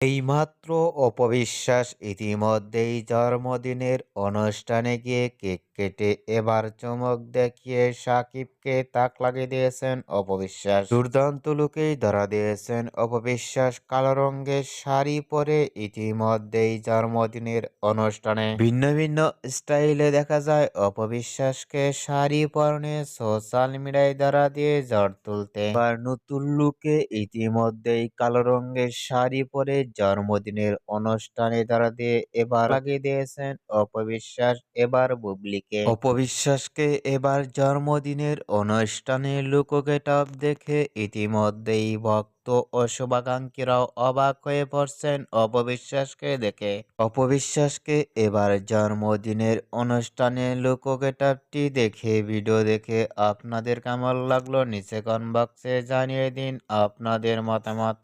এইমাত্র অপবিশ্বাস ইতিমধ্যেই জন্মদিনের অনুষ্ঠানে গিয়ে কেক কেটে এবার চমক দেখিয়ে সাকিবকে তাক লাগিয়ে দিয়েছেন অপবিশ্বাস। দুর্দান্ত লুকেই ধরা দিয়েছেন অপবিশ্বাস কালো রঙের শাড়ি পরে ইতিমধ্যেই জন্মদিনের অনুষ্ঠানে। ভিন্ন ভিন্ন স্টাইলে দেখা যায় অপবিশ্বাসকে শাড়ি পরনে সোশ্যাল মিডিয়ায় ধরা দিয়ে ঝড় তুলতে। এবার নতুন লুকে ইতিমধ্যেই কালো রঙের শাড়ি পরে জন্মদিনের অনুষ্ঠানে তারা দিয়ে এবার লাগিয়ে দিয়েছেন অপবিশ্বাস এবার বুবলিকে। অপবিশ্বাসকে এবার জন্মদিনের অনুষ্ঠানে লুক গেটআপ দেখে ইতিমধ্যেই ভক্ত ও শুভাকাঙ্ক্ষীরাও অবাক হয়ে পড়ছেন অপবিশ্বাসকে দেখে। অপবিশ্বাসকে এবার জন্মদিনের অনুষ্ঠানে লুক গেটআপটি দেখে ভিডিও দেখে আপনাদের কেমন লাগল নিচে কমেন্ট বক্সে জানিয়ে দিন। আপনাদের মতামত